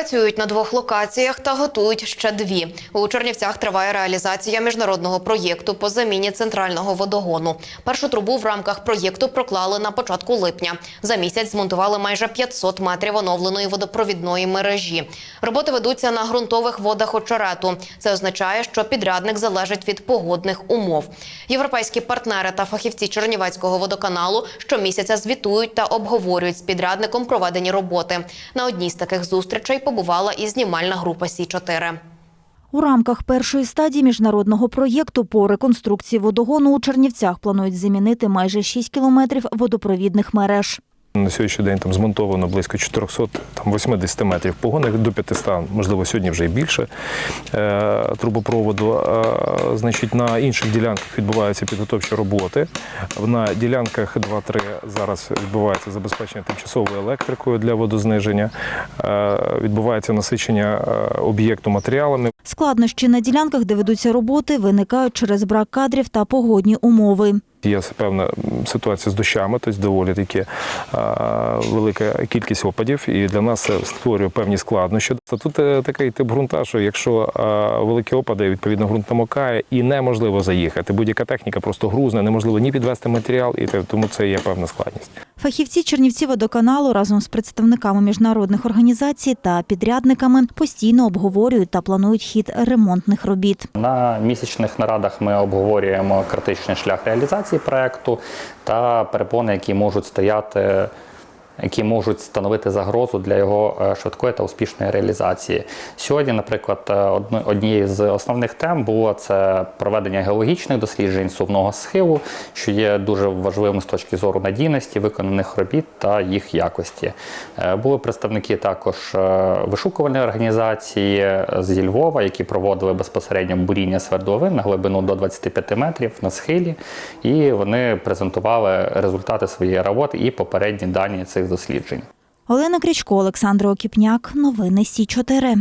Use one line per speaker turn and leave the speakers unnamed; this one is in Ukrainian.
Працюють на двох локаціях та готують ще дві. У Чернівцях триває реалізація міжнародного проєкту по заміні центрального водогону. Першу трубу в рамках проєкту проклали на початку липня. За місяць змонтували майже 500 метрів оновленої водопровідної мережі. Роботи ведуться на ґрунтових водах очерету. Це означає, що підрядник залежить від погодних умов. Європейські партнери та фахівці Чернівецького водоканалу щомісяця звітують та обговорюють з підрядником проведені роботи. На одній з таких зустрічей побувала і знімальна група Сі 4
У рамках першої стадії міжнародного проєкту по реконструкції водогону у Чернівцях планують замінити майже 6 кілометрів водопровідних мереж.
На сьогоднішній день там змонтовано близько 480 метрів погонних до 500, можливо, сьогодні вже і більше е, трубопроводу. Е, Значить, на інших ділянках відбуваються підготовчі роботи. На ділянках 2-3 зараз відбувається забезпечення тимчасовою електрикою для водозниження, Е, відбувається насичення об'єкту матеріалами.
Складнощі на ділянках, де ведуться роботи, виникають через брак кадрів та погодні умови.
Є певна ситуація з дощами, тобто доволі таки велика кількість опадів, і для нас це створює певні складнощі. Тут е, такий тип ґрунта, що якщо великі опади, відповідно ґрунт намокає і неможливо заїхати. Будь-яка техніка просто грузне, неможливо ні підвести матеріал, і тому це є певна складність.
Фахівці Чернівці водоканалу разом з представниками міжнародних організацій та підрядниками постійно обговорюють та планують хід ремонтних робіт.
На місячних нарадах ми обговорюємо критичний шлях реалізації проекту та перепони, які можуть стояти. Які можуть становити загрозу для його е, швидкої та успішної реалізації. Сьогодні, наприклад, е, однією з основних тем було це проведення геологічних досліджень сувного схилу, що є дуже важливим з точки зору надійності виконаних робіт та їх якості. Е, Були представники також вишукувальної організації зі Львова, які проводили безпосередньо буріння свердловин на глибину до 25 метрів на схилі, і вони презентували результати своєї роботи і попередні дані цих досліджень.
Олена Крічко, Олександр Окіпняк. Новини Сі 4